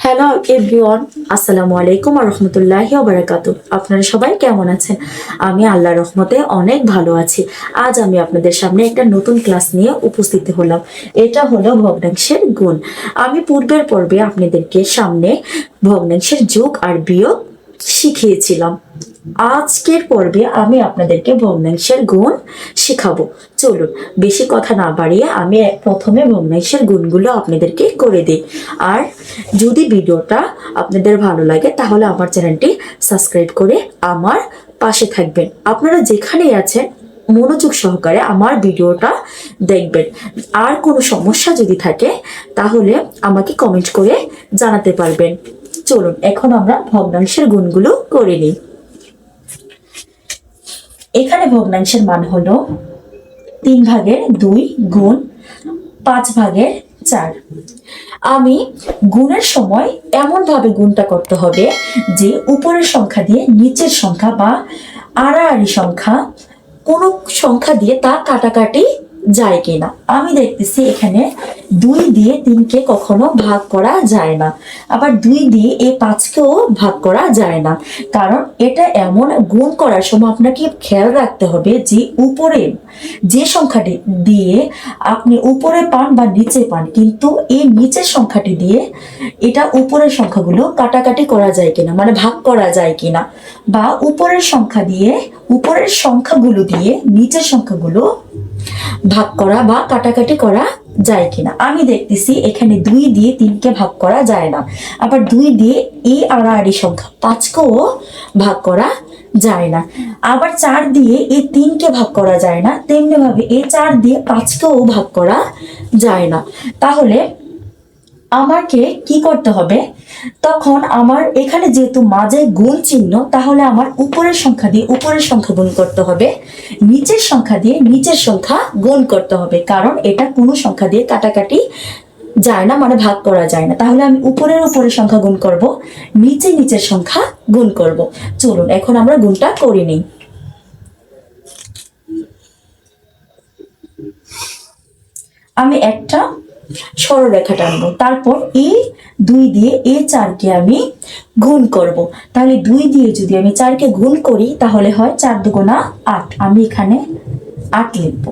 Hello everyone আসসালামু আলাইকুম রহমতুল্লাহি বারাকাতু আপনারা সবাই কেমন আছেন? আমি আল্লাহ রহমতে অনেক ভালো আছি। আজ আমি আপনাদের সামনে একটা নতুন ক্লাস নিয়ে উপস্থিত হলাম। এটা হলো ভগ্নাংশের গুণ। আমি পূর্বের পর্বে আপনাদেরকে সামনে ভগ্নাংশের যোগ আর বিয়োগ শিখিয়েছিলাম। আজকের পর্বে আমি আপনাদেরকে ভগ্নাংশের গুণ শেখাবো। চলুন, বেশি কথা না বাড়িয়ে আমি প্রথমে ভগ্নাংশের গুণগুলো আপনাদেরকে করে দিই। আর যদি ভিডিওটা আপনাদের ভালো লাগে, তাহলে আমার চ্যানেলটি সাবস্ক্রাইব করে আমার পাশে থাকবেন। আপনারা যেখানেই আছেন, মনোযোগ সহকারে আমার ভিডিওটা দেখবেন। আর কোনো সমস্যা যদি থাকে, তাহলে আমাকে কমেন্ট করে জানাতে পারবেন। চলুন, এখন আমরা ভগ্নাংশের গুণগুলো করে নিই। এখানে ভগ্নাংশের মান হল তিন ভাগের দুই গুণ পাঁচ ভাগের চার। আমি গুণের সময় এমনভাবে গুণটা করতে হবে যে উপরের সংখ্যা দিয়ে নিচের সংখ্যা বা আড়াআড়ি সংখ্যা কোনো সংখ্যা দিয়ে তা কাটাকাটি যায় কিনা। আমি দেখতেছি এখানে দুই দিয়ে তিনকে কখনো ভাগ করা যায় না। আবার দুই দিয়ে এই পাঁচকেও ভাগ করা যায় না। কারণ এটা এমন গুণ করার সময় আপনাকে খেয়াল রাখতে হবে যে উপরে যে সংখ্যাটি দিয়ে আপনি উপরে পান বা নিচে পান, কিন্তু এই নিচের সংখ্যাটি দিয়ে এটা উপরের সংখ্যাগুলো কাটাকাটি করা যায় কিনা মানে ভাগ করা যায় কিনা। বা উপরের সংখ্যা দিয়ে, উপরের সংখ্যাগুলো দিয়ে নিচের সংখ্যাগুলো ভাগ করা বা কাটাকাটি করা যায় কিনা? আমি দেখতেছি এখানে দুই দিয়ে তিনকে ভাগ করা যায় না। আবার দুই দিয়ে এই আড়াআড়ি সংখ্যা পাঁচকেও ভাগ করা যায় না। আবার চার দিয়ে এই তিনকে ভাগ করা যায় না। তেমনিভাবে এই চার দিয়ে পাঁচকেও ভাগ করা যায় না। তাহলে আমাকে কি করতে হবে? তখন আমার এখানে যেহেতু মাঝে গুণ চিহ্ন, তাহলে আমার উপরের সংখ্যা দিয়ে উপরের সংখ্যা গুণ করতে হবে। নিচের সংখ্যা দিয়ে নিচের সংখ্যা গুণ করতে হবে, কারণ এটা কোনো সংখ্যা দিয়ে কাটাকাটি যায় না মানে ভাগ করা যায় না। তাহলে আমি উপরের উপরের সংখ্যা গুণ করব, নিচে নিচের সংখ্যা গুণ করব। চলুন, এখন আমরা গুণটা করে নিই। আমি একটা সরলরেখা টানবো তারপর এই দুই দিয়ে এ চারকে আমি গুণ করব। তাহলে দুই দিয়ে যদি আমি চারকে গুণ করি, তাহলে হয় চার দুগুণা আট। আমি এখানে আট লিখব।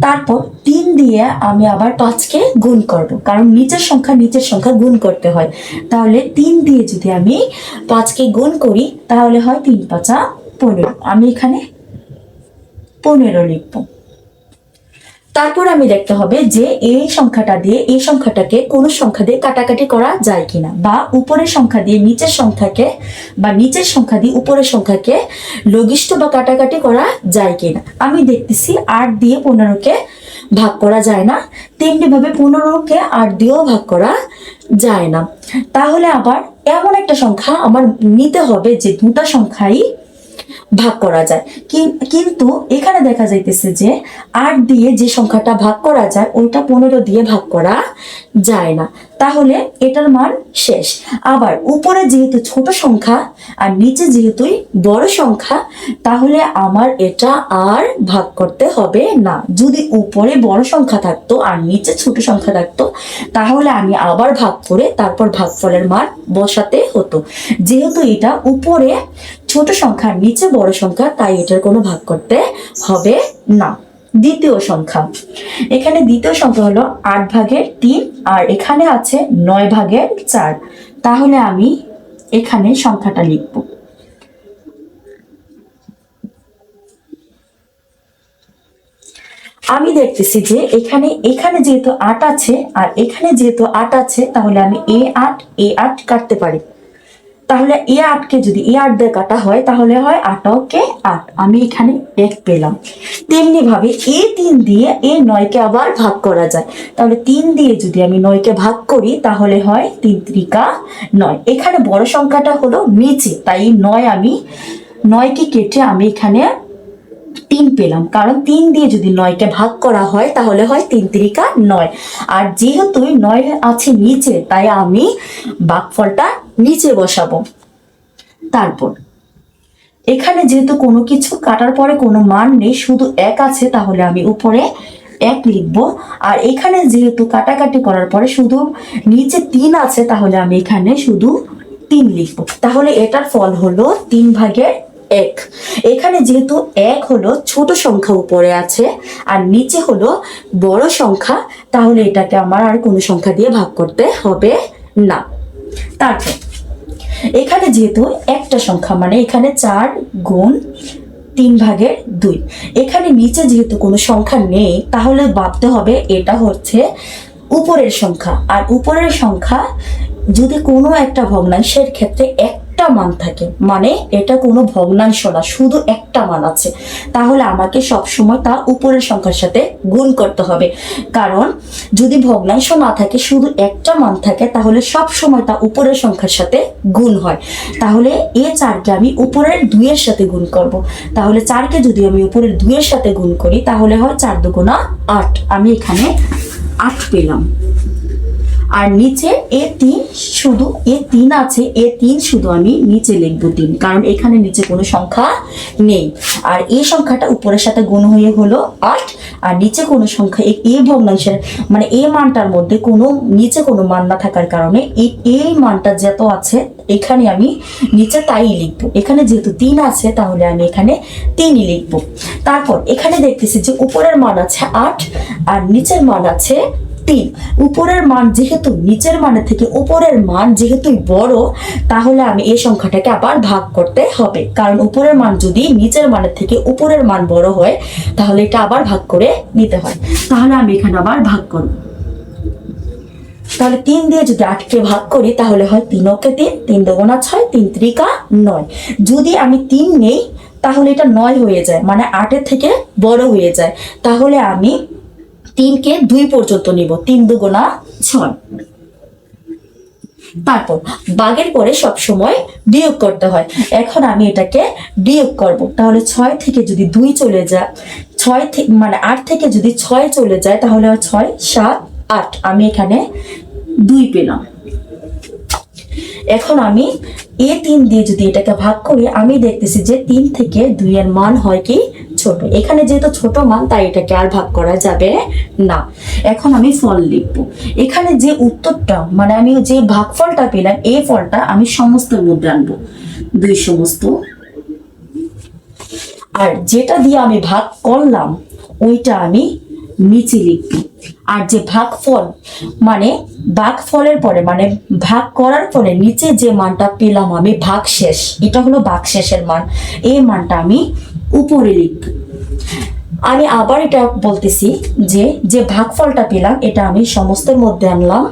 তারপর তিন দিয়ে আমি আবার পাঁচকে গুণ করব। কারণ নিচের সংখ্যা নিচের সংখ্যা গুণ করতে হয়। তাহলে তিন দিয়ে যদি আমি পাঁচকে গুণ করি, তাহলে হয় তিন পাঁচা পনেরো। আমি এখানে পনেরো লিখব। তারপর আমি দেখতে হবে যে এই সংখ্যাটা দিয়ে এই সংখ্যাটাকে কোনো সংখ্যা দিয়ে কাটাকাটি করা যায় কিনা বা উপরের সংখ্যা দিয়ে নিচের সংখ্যাকে বা নিচের সংখ্যা দিয়ে উপরের সংখ্যাকে লঘিষ্ঠ বা কাটাকাটি করা যায় কিনা। আমি দেখতেছি আট দিয়ে পনেরোকে ভাগ করা যায় না তেমনি ভাবে পনেরোকে আট দিয়েও ভাগ করা যায় না। তাহলে আবার এমন একটা সংখ্যা আমার নিতে হবে যে দুটা সংখ্যাই ভাগ করা যায়। কিন- কিন্তু এখানে দেখা যাইতেছে যে আট দিয়ে যে সংখ্যাটা ভাগ করা যায়, ওইটা পনেরো দিয়ে ভাগ করা যায় না। তাহলে এটার মান শেষ। আবার উপরে যেহেতু ছোট সংখ্যা আর নিচে যেহেতুই বড় সংখ্যা, তাহলে আমার এটা আর ভাগ করতে হবে না। যদি উপরে বড় সংখ্যা থাকতো আর নিচে ছোট সংখ্যা থাকতো, তাহলে আমি আবার ভাগ করে তারপর ভাগফলের মান বসাতে হতো। যেহেতু এটা উপরে ছোট সংখ্যা নিচে বড় সংখ্যা, তাই এটার কোনো ভাগ করতে হবে না। দ্বিতীয় সংখ্যা। এখানে দ্বিতীয় সংখ্যা হলো আট ভাগের তিন, আর এখানে আছে নয় ভাগের চার। তাহলে আমি এখানে সংখ্যাটা লিখব। আমি দেখতেছি যে এখানে এখানে যেহেতু আট আছে, আর এখানে যেহেতু আট আছে, তাহলে আমি এ আট এ আট কাটতে পারি। তাহলে এ আটকে যদি এ আট দিয়ে কাটা হয়, তাহলে হয় আটকে আট। আমি এখানে এক পেলাম। তেমনি ভাবে এ তিন দিয়ে এ নয়কে আবার ভাগ করা যায়। তাহলে তিন দিয়ে যদি আমি নয়কে ভাগ করি, তাহলে হয় তিন ত্রিকা নয়। এখানে বড় সংখ্যাটা হলো নিচে, তাই নয় আমি নয়কে কেটে আমি এখানে তিন পেলাম। কারণ তিন দিয়ে যদি নয়কে ভাগ করা হয়, তাহলে হয় তিন তিরিকা নয়। আর যেহেতু নয় আছে নিচে, তাই আমি বাঘফলটা নিচে বসাবো। তারপর, এখানে যেহেতু কোনো কিছু কাটার পরে কোনো মান নেই, শুধু এক আছে, তাহলে আমি উপরে এক লিখব। আর এখানে যেহেতু কাটাকাটি করার পরে শুধু নিচে তিন আছে, তাহলে আমি এখানে শুধু তিন লিখব। তাহলে এটার ফল হলো তিন ভাগের এক। এখানে যেহেতু এক হলো ছোট সংখ্যা উপরে আছে, আর নিচে হলো বড় সংখ্যা, তাহলে এটাকে আমার আর কোনো সংখ্যা দিয়ে ভাগ করতে হবে না। তারপর এখানে যেহেতু একটা সংখ্যা মানে এখানে চার গুণ তিন ভাগের দুই। এখানে নিচে যেহেতু কোনো সংখ্যা নেই, তাহলে ভাবতে হবে এটা হচ্ছে উপরের সংখ্যা। আর উপরের সংখ্যা যদি কোনো একটা ভগ্নাংশের ক্ষেত্রে একটা মান থাকে। মানে এটা কোনো ভগ্নাংশ না, শুধু একটা মান আছে। তাহলে আমাকে সবসময় তা উপরের সংখ্যার সাথে গুণ করতে হবে। কারণ যদি ভগ্নাংশ না থাকে, শুধু একটা মান থাকে, তাহলে সব সময় তা উপরের সংখ্যার সাথে গুণ হয়। তাহলে এ চারকে আমি উপরের দুইয়ের সাথে গুণ করব। তাহলে চারকে যদি আমি উপরের দুইয়ের সাথে গুণ করি, তাহলে হয় চার দুগুণা আট। আমি এখানে আট পেলাম। আর নিচে এ তিন শুধু, এ তিন আছে, এ তিন শুধু আমি নিচে লিখব তিন, কারণ এখানে নিচে কোনো সংখ্যা নেই। আর এই সংখ্যাটা উপরের সাথে গুণ হয়ে হলো আট, আর নিচে কোনো সংখ্যা এ ভগ্নাংশের মানে এই মানটার মধ্যে কোনো, নিচে কোনো মান না থাকার কারণে এই এই মানটা যত আছে, এখানে আমি নিচে তাই লিখব। এখানে যেহেতু তিন আছে, তাহলে আমি এখানে তিনই লিখব। তারপর এখানে দেখতেছি যে উপরের মান আছে আট, আর নিচের মান আছে তিন উপরের মান যেহেতু নিচের মানের থেকে উপরের মান যেহেতু বড়, তাহলে আমি এই সংখ্যাটাকে আবার ভাগ করতে হবে। কারণ উপরের মান যদি নিচের মানের থেকে উপরের মান বড় হয়, তাহলে এটা আবার ভাগ করে নিতে হয়। তাহলে আমি এখানে আবার ভাগ করব। তাহলে তিন দিয়ে যদি আটকে ভাগ করি, তাহলে হয় তিন ওকে তিন তিন দুগুণা ছয়, তিন ত্রিকা নয়। যদি আমি তিন নেই, তাহলে এটা নয় হয়ে যায় মানে আটের থেকে বড় হয়ে যায়। তাহলে আমি তিনকে দুই পর্যন্ত নিব, তিন দুগুণা ছয়। তারপর বাগের পরে সব সময় বিয়োগ করতে হয়। এখন আমি এটাকে বিয়োগ করব। তাহলে ছয় থেকে যদি দুই চলে যায়, ছয় মানে আট থেকে যদি ছয় চলে যায়, তাহলে ছয়, সাত, আট। আমি এখানে দুই পেলাম। এখন আমি এ তিন দিয়ে যদি এটাকে ভাগ করি, আমি দেখতেছি যে তিন থেকে দুইয়ের মান হয় কি ছোট। এখানে যেহেতু ছোট মান, তাই এটাকে আর ভাগ করা যাবে না। এখন আমি ফল লিখব। এখানে যে উত্তরটা মানে আমি যে ভাগফলটা পেলাম এই ফলটা আমি সমস্তের মধ্যে আনব দুই সমস্ত। আর যেটা দিয়ে আমি ভাগ করলাম, ওইটা আমি নিচে লিখব। আর যে ভাগফল মানে ভাগফলের পরে মানে ভাগ করার পরে নিচে যে মানটা পেলাম আমি ভাগ শেষ এটা হলো ভাগ শেষের মান। এই মানটা আমি উপরে লিখব আমি আবার এটা বলতেছি যে যে ভাগফলটা পেলাম, এটা আমি সমস্তের মধ্যে আনলাম,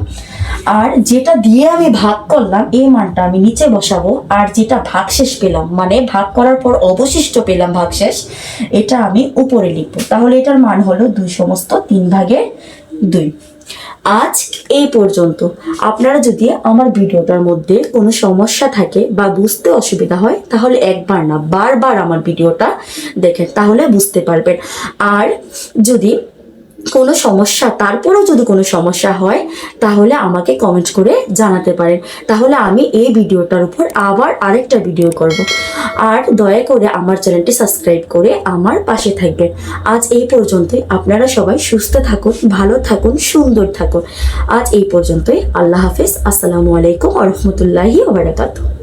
আর যেটা দিয়ে আমি ভাগ করলাম, এই মানটা আমি নিচে বসাবো, আর যেটা ভাগশেষ পেলাম মানে ভাগ করার পর অবশিষ্ট পেলাম ভাগশেষ, এটা আমি উপরে লিখব। তাহলে এটার মান হলো দুই সমস্ত তিন ভাগের দুই। আজ এই পর্যন্ত। আপনারা যদি আমার ভিডিওটার মধ্যে কোনো সমস্যা থাকে বা বুঝতে অসুবিধা হয়, তাহলে একবার না, বারবার আমার ভিডিওটা দেখেন, তাহলে বুঝতে পারবেন। আর যদি কোনো সমস্যা, তারপরেও যদি কোনো সমস্যা হয়, তাহলে আমাকে কমেন্ট করে জানাতে পারেন। তাহলে আমি এই ভিডিওটার উপর আবার আরেকটা ভিডিও করব। আর দয়া করে আমার চ্যানেলটি সাবস্ক্রাইব করে আমার পাশে থাকবেন। আজ এই পর্যন্তই। আপনারা সবাই সুস্থ থাকুন, ভালো থাকুন, সুন্দর থাকুন। আজ এই পর্যন্তই। আল্লাহ হাফিজ। আসসালামু আলাইকুম আ রহমতুল্লাহি ওবরাকাতুহ